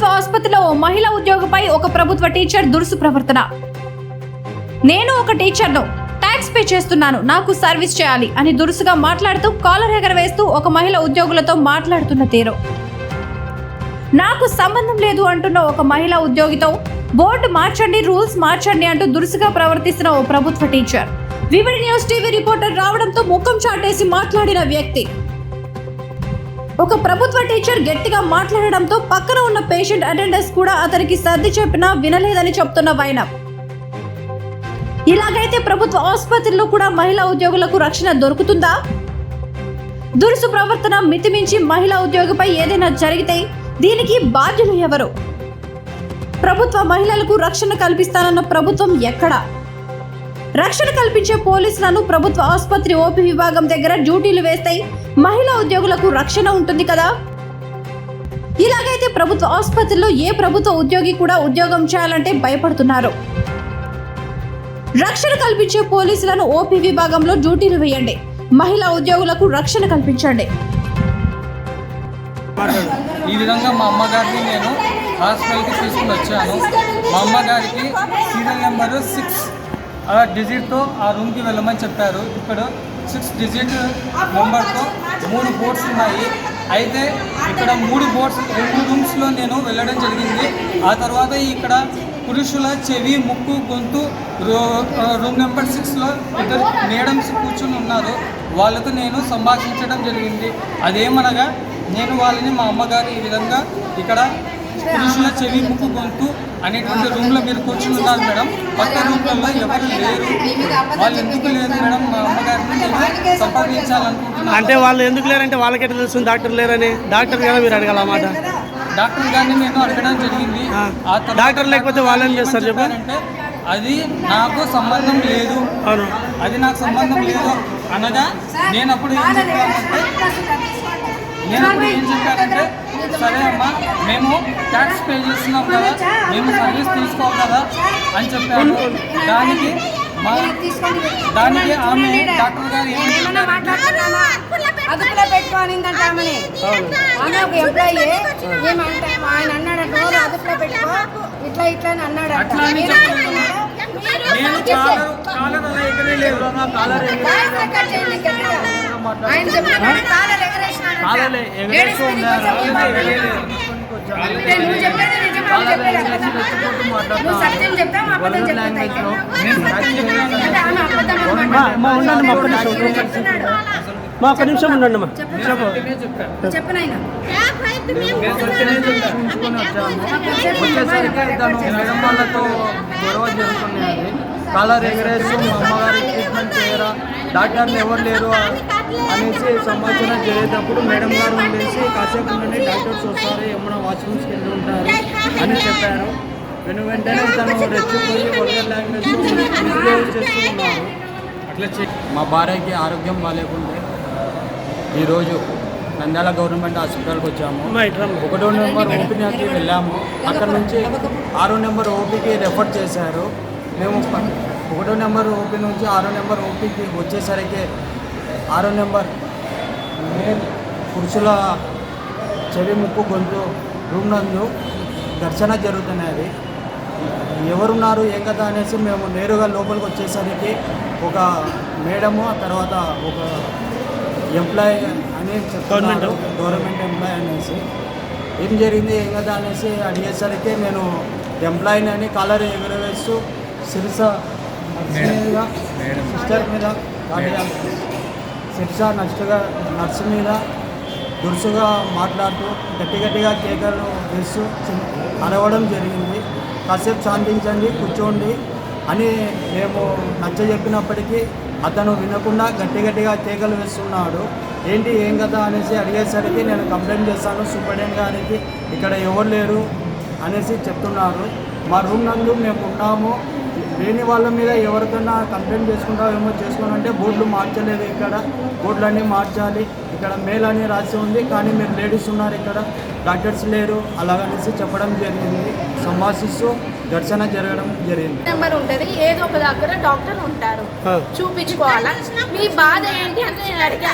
ప్రభుత్వ ఆసుపత్రిలో ఓ మహిళా ఉద్యోగిపై ఒక ప్రభుత్వ టీచర్ దురుసు ప్రవర్తన. నేను ఒక టీచర్ను. ట్యాక్స్ పే చేస్తున్నాను. నాకు సర్వీస్ చేయాలి అని దురుసుగా మాట్లాడుతూ కాలర్ ఎగరవేస్తూ ఒక మహిళ ఉద్యోగులతో మాట్లాడుతున్న తీరు. నాకు సంబంధం లేదు అంటున్న ఒక మహిళా ఉద్యోగితో బోర్డు మార్చండి రూల్స్ మార్చండి అంటూ దురుసుగా ప్రవర్తిస్తున్న ఓ ప్రభుత్వ teacher. VVD news TV reporter రావడంతో ముఖం చాటేసి మాట్లాడిన వ్యక్తి. ఒక ప్రభుత్వ టీచర్ గట్టిగా మాట్లాడడంతో పక్కన ఉన్న పేషెంట్ అటెండర్స్ కూడా అతనికి సర్ది చెప్పినా వినలేదని చెప్తున్న వైనం. ఇలాగైతే ప్రభుత్వ ఆసుపత్రిలో కూడా మహిళా ఉద్యోగులకు రక్షణ దొరుకుతుందా? దురుసు ప్రవర్తన మితిమించి మహిళా ఉద్యోగిపై ఏదైనా జరిగితే దీనికి బాధ్యులు ఎవరు? ప్రభుత్వ మహిళలకు రక్షణ కల్పిస్తానన్న ప్రభుత్వం ఎక్కడ? రక్షణ కల్పించే పోలీసులను ప్రభుత్వ ఆసుపత్రి ఓపీ విభాగం దగ్గర డ్యూటీలు వేస్తాయి. మహిళా ఉద్యోగులకు రక్షణ ఉంటుంది కదా? ఇలాగైతే ప్రభుత్వ ఆసుపత్రిలో ఏ ప్రభుత్వ ఉద్యోగి కూడా ఉద్యోగం చేయాలంటే భయపడుతున్నారు. రక్షణ కల్పించే పోలీసులను ఓపీ విభాగంలో డ్యూటీలు వేయండి. మహిళా ఉద్యోగులకు రక్షణ కల్పించండి. ఈ విధంగా మా అమ్మగారిని నేను హాస్పిటల్కి తీసుకుని వచ్చాను. మా అమ్మగారికి సీరియల్ నెంబర్ సిక్స్ డిజిట్తో ఆ రూమ్కి వెళ్ళమని చెప్పారు. ఇక్కడ సిక్స్ డిజిట్ నెంబర్తో మూడు బోర్డ్స్ ఉన్నాయి. అయితే ఇక్కడ మూడు బోర్డ్స్ రెండు రూమ్స్లో నేను వెళ్ళడం జరిగింది. ఆ తర్వాత ఇక్కడ పురుషుల చెవి ముక్కు గొంతు రూమ్ నెంబర్ సిక్స్లో ఇద్దరు మేడమ్స్ కూర్చుని ఉన్నారు. వాళ్ళతో నేను సంభాషించడం జరిగింది. అదేమనగా నేను వాళ్ళని మా అమ్మగారు ఈ విధంగా ఇక్కడ పురుషుల చెవి ముక్కు గొంతు అనేటువంటి రూమ్లో మీరు కూర్చుని ఉన్నారు మేడం. పక్క రూమ్లలో ఎవరు లేరు. వాళ్ళు ఎందుకు లేరు మేడం? మా అమ్మగారిని నేను సంప్రదించాలనుకుంటున్నాను అంటే వాళ్ళు ఎందుకు లేరంటే వాళ్ళకెట్లా తెలుస్తుంది డాక్టర్ లేరని. డాక్టర్ కదా మీరు అడగాల మాట. డాక్టర్ గారిని నేను అడగడం జరిగింది. డాక్టర్ లేకపోతే వాళ్ళు ఏం చేస్తారు చెప్పు? చెప్పారంటే అది నాకు సంబంధం లేదు. అవును. అది నాకు సంబంధం లేదు అనగా నేను అప్పుడు ఏం చెప్పానంటే నేను అప్పుడు ఏం చెప్పానంటే సరే అమ్మా మేము ట్యాక్స్ పే చేస్తున్నాం కదా మేము సర్వీస్ తీసుకోవాలి కదా అని చెప్పాను దానికి మా దానికి ఆమె డాక్టర్ గారు అదుపులో పెట్టుకోనిందంట ఆమెని. ఆమె ఒక ఎంప్లాయీ ఏమంటే? ఆయన అన్నాడట "ఓ, అదుపులో పెట్టుకో. ఇట్లా ఇట్లా అని అన్నాడట. అట్లా అని మీరు చెప్తున్నారా? ఏమంటున్నారు? నేను కాలర్ కాలర్ అలా ఎగరేయలేదు కాలర్ వాయిస్ రికార్డ్ చేయండి గట్టిగా. ఆయన నువ్వు చెప్పేది నిజం అని చెప్పాడు నువ్వు సత్యం చెప్తావు? అబద్ధం చెప్తావు? అయితే. అంటే ఆమె అబద్ధం మా అనమాట. మా ఉండండి మా ఒక్క నిమిషం ఉండండి మా చెప్పాను చెప్పు నాయనా. నేను సత్యమే ఉంచుకొని వచ్చాను వచ్చేసరికి తను మేడం వాళ్ళతో గొడవ జరుగుతున్నాయి కాలర్ ఎగరేస్తూ మా అమ్మగారికి ట్రీట్మెంట్ చేయరా? డాక్టర్లు ఎవరు లేరు? అనేసి సంభాషణ జరిగేటప్పుడు మేడం గారు ఉండేసి కాసేపు డాక్టర్స్ వస్తారు ఏమైనా వాష్రూమ్స్కి వెళ్ళి ఉంటారు అని చెప్పారు. వెను వెంటనే తను రెచ్చిపోయి వల్గర్ లాంగ్వేజ్ మిస్బిహేవ్ చేస్తూ ఉన్నారు. అట్లా మా భార్యకి ఆరోగ్యం బాగాలేకుంటే ఈరోజు నంద్యాల గవర్నమెంట్ హాస్పిటల్కి వచ్చాము. ఒకటో నెంబర్ ఓపీకి వెళ్ళాము. అక్కడ నుంచి ఆరో నెంబర్ ఓపీకి రెఫర్ చేశారు. మేము ఒకటో నెంబర్ ఓపీ నుంచి ఆరో నెంబర్ ఓపీకి వచ్చేసరికి ఆరో నెంబర్. మేల్ పురుషుల చెవి ముక్కు గొంతు రూమ్ నందు ఘర్షణ జరుగుతున్నది. ఎవరున్నారు ఏం కదా అనేసి మేము నేరుగా లోపలికి వచ్చేసరికి ఒక మేడము ఆ తర్వాత ఒక ఎంప్లాయ్ అని చెప్తున్నారు. గవర్నమెంట్ ఎంప్లాయ్ అనేసి. ఏం జరిగింది ఏం కదా అనేసి అడిగేసరికి నేను ఎంప్లాయీని అని కాలర్ ఎగురవేస్తూ సిరిస సిస్టర్ మీద కాటేయాలి. నష్టగా నర్సు మీద దురుసుగా మాట్లాడుతూ గట్టి గట్టిగా కేకలు వేస్తూ అడవడం అరవడం జరిగింది. కాసేపు శాంతించండి కూర్చోండి అని మేము నచ్చ చెప్పినప్పటికీ అతను వినకుండా గట్టి గట్టిగా కేకలు వేస్తున్నాడు. ఏంటి ఏం కదా అనేసి అడిగేసరికి నేను కంప్లైంట్ చేస్తాను సూపరింటెండెంట్ గారికి. ఇక్కడ ఎవరు లేరు అనేసి చెప్తున్నారు. మా రూమ్ నందు మేము ఉన్నాము లేని వాళ్ళ మీద ఎవరికైనా కంప్లైంట్ చేసుకుంటామేమో చేసుకోను అంటే బోర్డులు మార్చలేదు ఇక్కడ. బోర్డులన్నీ మార్చాలి. ఇక్కడ మేల్ అని రాసి ఉంది. కానీ మీరు లేడీస్ ఉన్నారు ఇక్కడ. డాక్టర్స్ లేరు. అలాగనేసి చెప్పడం జరిగింది. సంభాషిస్తూ ఘర్షణ జరగడం జరిగింది. నెంబర్ ఉంటుంది. ఏదో ఒక దగ్గర డాక్టర్ ఉంటారు. చూపించుకోవాలా? మీ బాధ ఏంటి అని నేను అడిగా.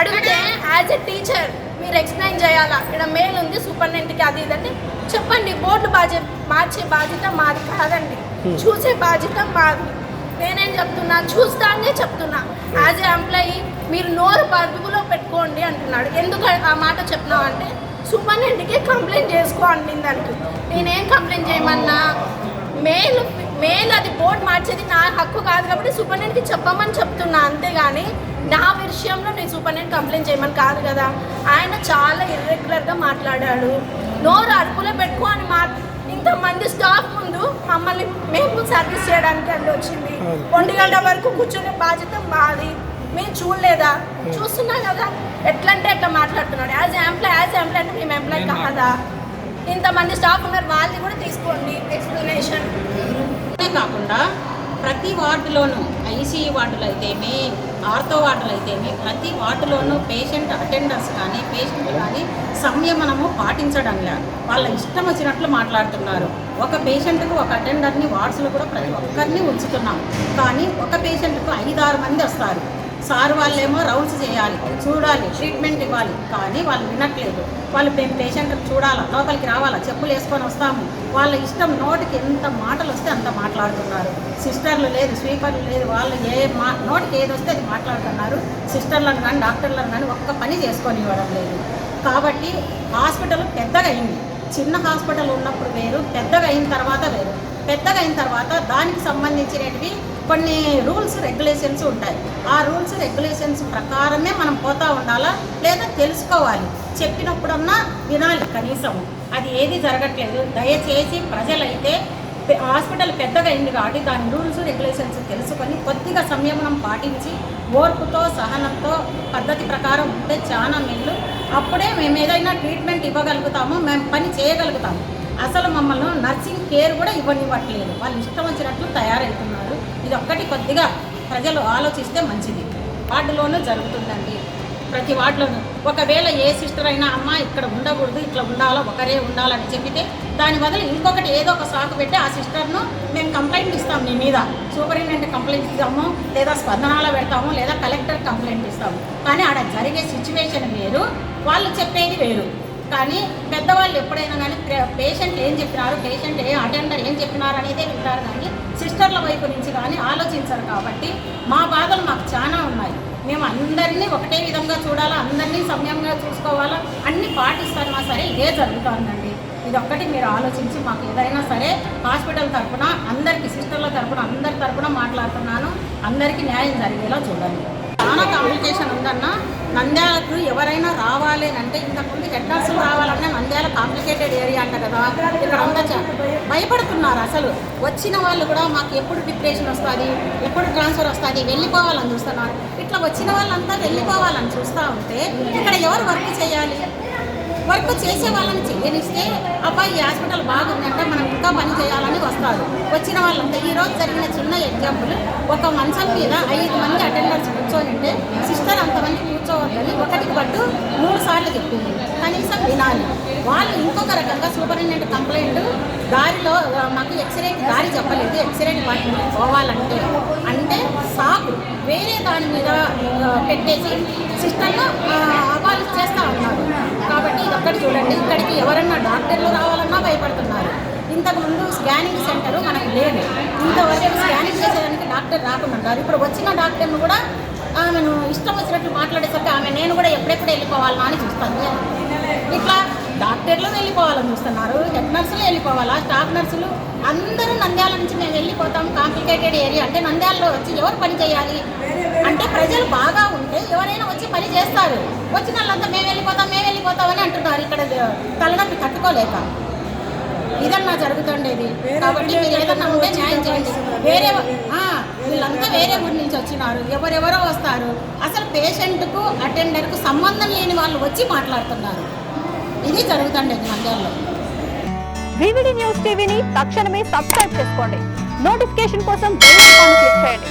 అడిగితే యాజ్ ఎ టీచర్ మీరు ఎక్స్ప్లెయిన్ చేయాలా? ఇక్కడ మెయిల్ ఉంది సూపరింటెండెంట్కి అది ఇదంటే చెప్పండి. బోర్డు బాధ్య మార్చే బాధ్యత మాది కాదండి. చూసే బాధ్యత మాది. నేనేం చెప్తున్నా? చూస్తానే చెప్తున్నా. యాజ్ ఏ ఎంప్లాయీ మీరు నోరు అదుపులో పెట్టుకోండి అంటున్నాడు. ఎందుకు ఆ మాట చెప్తున్నావు అంటే సూపరింటెండెంట్కి కంప్లైంట్ చేసుకో అంటుంది నేనేం కంప్లైంట్ చేయమన్నా? మెయిల్ మెయిల్ అది బోర్డ్ మార్చేది నా హక్కు కాదు కాబట్టి సూపరింటెండెంట్కి చెప్పమని చెప్తున్నా. అంతేగాని నా విషయంలో నేను సూపరింటెండెంట్ కంప్లైంట్ చేయమని కాదు కదా. ఆయన చాలా ఇర్రెగ్యులర్గా మాట్లాడాడు. నోరు అదుపులో పెట్టుకో అని మా ఇంతమంది స్టాఫ్ మమ్మల్ని మేము సర్వీస్ చేయడానికి అది వచ్చింది. ఒంటి గంట వరకు కూర్చునే బాధ్యత మాది. మేము చూడలేదా? చూస్తున్నాం కదా. ఎట్లా అంటే ఎట్లా మాట్లాడుతున్నాడు. యాజ్ ఎంప్లాయ్ యాజ్ ఎంప్లాయ్ అంటే మేము ఎంప్లాయ్ కాదా? ఇంతమంది స్టాఫ్ ఉన్నారు వాళ్ళని కూడా తీసుకోండి. ఎక్స్ప్లెనేషన్ అంతే కాకుండా ప్రతి వార్డులోనూ ఐసీయూ వార్డులు అయితేమి ఆర్థో వార్డులు అయితేమి ప్రతి వార్డులోనూ పేషెంట్ అటెండర్స్ కానీ పేషెంట్ కానీ సంయమనము లేదు వాళ్ళ ఇష్టం వచ్చినట్లు మాట్లాడుతున్నారు. ఒక పేషెంట్కు ఒక అటెండర్ని వార్డ్స్లో కూడా ప్రతి ఒక్కరిని ఉంచుతున్నాం. కానీ ఒక పేషెంట్కు ఐదారు మంది వస్తారు. సార్ వాళ్ళేమో రౌండ్స్ చేయాలి చూడాలి ట్రీట్మెంట్ ఇవ్వాలి కానీ వాళ్ళు వినట్లేదు. వాళ్ళు మేము పేషెంట్ చూడాలా లోపలికి రావాలా చెప్పులు వేసుకొని వస్తాము. వాళ్ళ ఇష్టం నోటికి ఎంత మాటలు వస్తే అంత మాట్లాడుతున్నారు. సిస్టర్లు లేదు స్వీపర్లు లేదు వాళ్ళు ఏ మా నోటికి ఏది వస్తే అది మాట్లాడుతున్నారు. సిస్టర్లను కానీ డాక్టర్లను కానీ ఒక్క పని చేసుకొని ఇవ్వడం లేదు. కాబట్టి హాస్పిటల్ పెద్దగా అయింది. చిన్న హాస్పిటల్ ఉన్నప్పుడు వేరు పెద్దగా అయిన తర్వాత వేరు. పెద్దగా అయిన తర్వాత దానికి సంబంధించినవి కొన్ని రూల్స్ రెగ్యులేషన్స్ ఉంటాయి. ఆ రూల్స్ రెగ్యులేషన్స్ ప్రకారమే మనం పోతా ఉండాలా? లేదా తెలుసుకోవాలి. చెప్పినప్పుడన్నా వినాలి కనీసం. అది ఏది జరగట్లేదు. దయచేసి ప్రజలైతే హాస్పిటల్ పెద్దగా అయింది కాబట్టి దాని రూల్స్ రెగ్యులేషన్స్ తెలుసుకొని కొద్దిగా సంయమనం పాటించి ఓర్పుతో సహనంతో పద్ధతి ప్రకారం ఉంటే చాలా మేలు. అప్పుడే మేము ఏదైనా ట్రీట్మెంట్ ఇవ్వగలుగుతాము మేము పని చేయగలుగుతాము అసలు మమ్మల్ని నర్సింగ్ కేర్ కూడా ఇవ్వనివ్వట్లేదు. వాళ్ళు ఇష్టం వచ్చినట్లు తయారవుతున్నారు. ఇది ఒక్కటి కొద్దిగా ప్రజలు ఆలోచిస్తే మంచిది. వార్డులోనూ జరుగుతుందండి. ప్రతి వార్డులోనూ. ఒకవేళ ఏ సిస్టర్ అయినా అమ్మ ఇక్కడ ఉండకూడదు ఇట్లా ఉండాలో ఒకరే ఉండాలని చెప్పితే దాని బదులు ఇంకొకటి ఏదో ఒక సాకు పెట్టి ఆ సిస్టర్ను మేము కంప్లైంట్ ఇస్తాం నీ మీద. సూపరింటెండెంట్ కంప్లైంట్ ఇస్తాము లేదా స్పందనాల పెడతాము లేదా కలెక్టర్ కంప్లైంట్ ఇస్తాము. కానీ ఆడ జరిగే సిచ్యువేషన్ వేరు వాళ్ళు చెప్పేది వేరు. కానీ పెద్దవాళ్ళు ఎప్పుడైనా కానీ పేషెంట్ ఏం చెప్పినారు పేషెంట్ ఏ అటెండర్ ఏం చెప్పినారు అనేదే వింటారు కానీ సిస్టర్ల వైపు నుంచి కానీ ఆలోచించరు కాబట్టి మా బాధలు మాకు చాలా ఉన్నాయి. మేము అందరినీ ఒకటే విధంగా చూడాలా అందరినీ సమయంగా చూసుకోవాలా అన్ని పాటిస్తానా సరే ఇదే జరుగుతుందండి. ఇది ఒక్కటి మీరు ఆలోచించి మాకు ఏదైనా సరే హాస్పిటల్ తరఫున అందరికీ సిస్టర్ల తరఫున అందరి తరఫున మాట్లాడుతున్నాను. అందరికీ న్యాయం జరిగేలా చూడండి. చాలా కాంప్లికేషన్ ఉందన్న. నంద్యాలకు ఎవరైనా రావాలి అని అంటే ఇంతకుముందు హెడ్ నర్సులు రావాలన్నా నంద్యాల కాంప్లికేటెడ్ ఏరియా అంట కదా. ఇక్కడ అంతా భయపడుతున్నారు అసలు. వచ్చిన వాళ్ళు కూడా మాకు ఎప్పుడు డిప్రెషన్ వస్తుంది ఎప్పుడు ట్రాన్స్ఫర్ వస్తుంది వెళ్ళిపోవాలని చూస్తున్నారు. ఇట్లా వచ్చిన వాళ్ళంతా వెళ్ళిపోవాలని చూస్తూ ఉంటే ఇక్కడ ఎవరు వర్క్ చేయాలి? వర్క్ చేసే వాళ్ళని చేయనిస్తే అబ్బాయి ఈ హాస్పిటల్ బాగుందంటే మనం ఇంకా పని చేయాలని వస్తారు వచ్చిన వాళ్ళంతా ఈరోజు జరిగిన చిన్న ఎగ్జాంపుల్ ఒక మంచం మీద ఐదు మంది అటెండర్స్ కూర్చొని ఉంటే సిస్టర్ అంతమంది కూర్చోవద్దని ఒకటి పట్టు మూడు సార్లు చెప్పింది. కనీసం వినాలి. వాళ్ళు ఇంకొక రకంగా సూపరింటెండెంట్ కంప్లైంట్ దారిలో మాకు ఎక్స్రేకి దారి చెప్పలేదు. ఎక్స్రే డిపార్ట్మెంట్కి పోవాలంటే. అంటే సాకు. వేరే దాని మీద పెట్టేసి సిస్టర్ను అబాలిష్ చేస్తూ ఉన్నారు. అక్కడ చూడండి. ఇక్కడికి ఎవరన్నా డాక్టర్లు రావాలన్నా భయపడుతున్నారు. ఇంతకుముందు స్కానింగ్ సెంటర్ మనకు లేదు. ఇంతవరకు స్కానింగ్ చేసేదానికి డాక్టర్ రాకుండా ఉన్నారు ఇప్పుడు వచ్చిన డాక్టర్ను కూడా ఆమెను ఇష్టం వచ్చినట్లు మాట్లాడేసరికి ఆమె నేను కూడా ఎప్పుడెప్పుడు వెళ్ళిపోవాలన్నా అని చూస్తాను. ఇట్లా డాక్టర్లు వెళ్ళిపోవాలని చూస్తున్నారు. హెడ్ నర్సులు వెళ్ళిపోవాలా? స్టాఫ్ నర్సులు? అందరూ నంద్యాల నుంచి మేము వెళ్ళిపోతాం. కాంప్లికేటెడ్ ఏరియా అంటే నంద్యాలలో వచ్చి ఎవరు పని చేయాలి? అంటే ప్రజలు బాగా ఉంటే ఎవరైనా వచ్చి పని చేస్తారు. వచ్చిన వాళ్ళంతా మేము వెళ్ళిపోతాం మేము వెళ్ళిపోతామని అంటున్నారు. ఇక్కడ తలనొప్పి తట్టుకోలేక. ఇదన్నా జరుగుతుండేది. కాబట్టి మీరు ఏదన్నా ఉంటే న్యాయం చేయండి. వేరే ఆ, వీళ్ళంతా వేరే ఊరి నుంచి వచ్చినారు. ఎవరెవరో వస్తారు. అసలు పేషెంట్కు అటెండర్కు సంబంధం లేని వాళ్ళు వచ్చి మాట్లాడుతున్నారు. ఇది జరుగుతుండేది నంద్యాలలో వివిడి న్యూస్ టీవీని తక్షణమే సబ్స్క్రైబ్ చేసుకోండి. నోటిఫికేషన్ కోసం బెల్ ఐకాన్ క్లిక్ చేయండి.